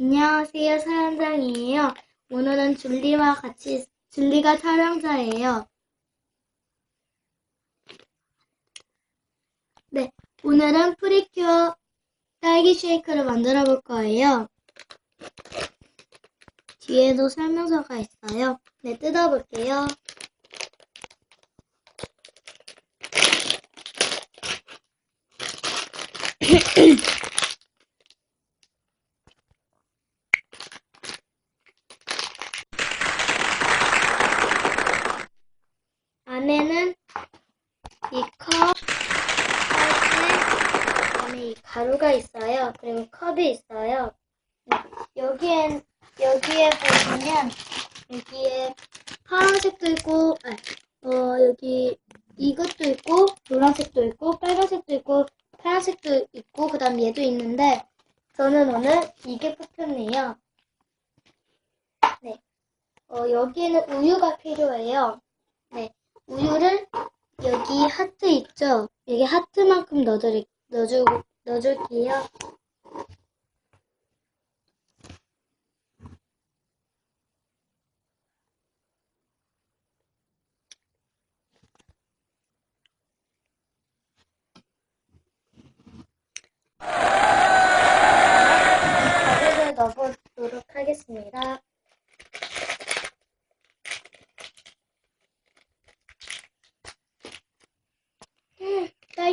안녕하세요, 사연장이에요. 오늘은 줄리와 같이, 줄리가 촬영자예요. 네, 오늘은 프리큐어 딸기 쉐이크를 만들어 볼 거예요. 뒤에도 설명서가 있어요. 네, 뜯어볼게요. 안에는 이 컵, 안에 이 가루가 있어요. 그리고 컵이 있어요. 네, 여기엔, 여기에 보시면, 여기에 파란색도 있고, 아, 어, 여기 이것도 있고, 노란색도 있고, 빨간색도 있고, 파란색도 있고, 그 다음 얘도 있는데, 저는 오늘 이게 뽑혔네요. 네. 어, 여기에는 우유가 필요해요. 네. 우유를 여기 하트 있죠? 여기 하트만큼 넣어드리, 넣어주, 넣어줄게요. 넣어보도록 하겠습니다.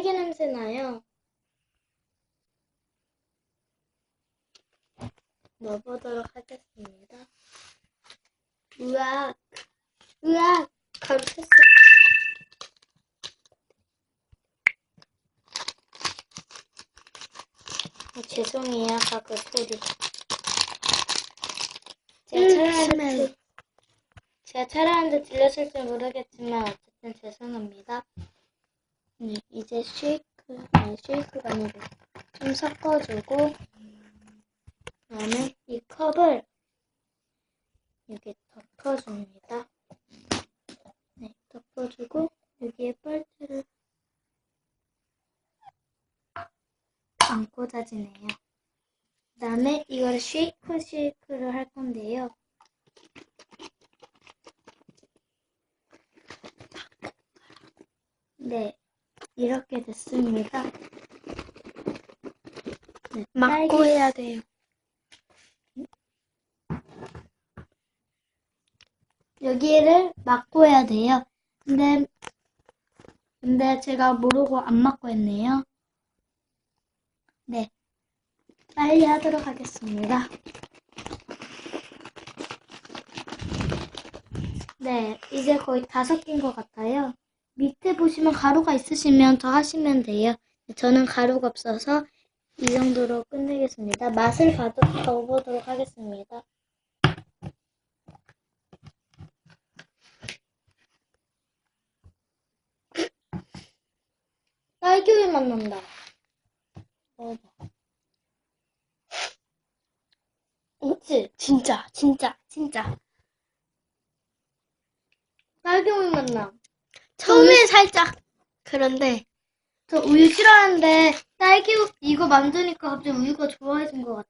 음, 딸기 냄새 나요. 넣어보도록 하겠습니다. 으악, 으악, 쳤어. 아, 죄송해요, 아까 그 소리. 제가 음, 촬영하는데, 심해. 제가 촬영하는데 들렸을지 모르겠지만, 어쨌든 죄송합니다. 네, 이제 쉐이크, 아니, 쉐이크가 아니고, 좀 섞어주고, 그다음에 이 컵을 여기 덮어줍니다. 네, 덮어주고, 여기에 빨대를 안 꽂아지네요. 그 다음에 이걸 쉐이크 쉐이크를 할 건데요. 네, 이렇게 됐습니다. 네, 막고 딸기- 해야 돼요. 여기를 막고 해야 돼요. 근데, 근데 제가 모르고 안 막고 했네요. 네. 빨리 하도록 하겠습니다. 네, 이제 거의 다 섞인 것 같아요. 밑에 보시면 가루가 있으시면 더 하시면 돼요. 저는 가루가 없어서 이 정도로 끝내겠습니다. 맛을 봐보도록 하겠습니다. 딸기우유 맛 난다. 먹어봐. 그치? 진짜, 진짜, 진짜. 딸기우유 맛 나. 처음에 살짝. 그런데, 저 우유 싫어하는데 딸기우 이거 만드니까 갑자기 우유가 좋아해진 것 같아.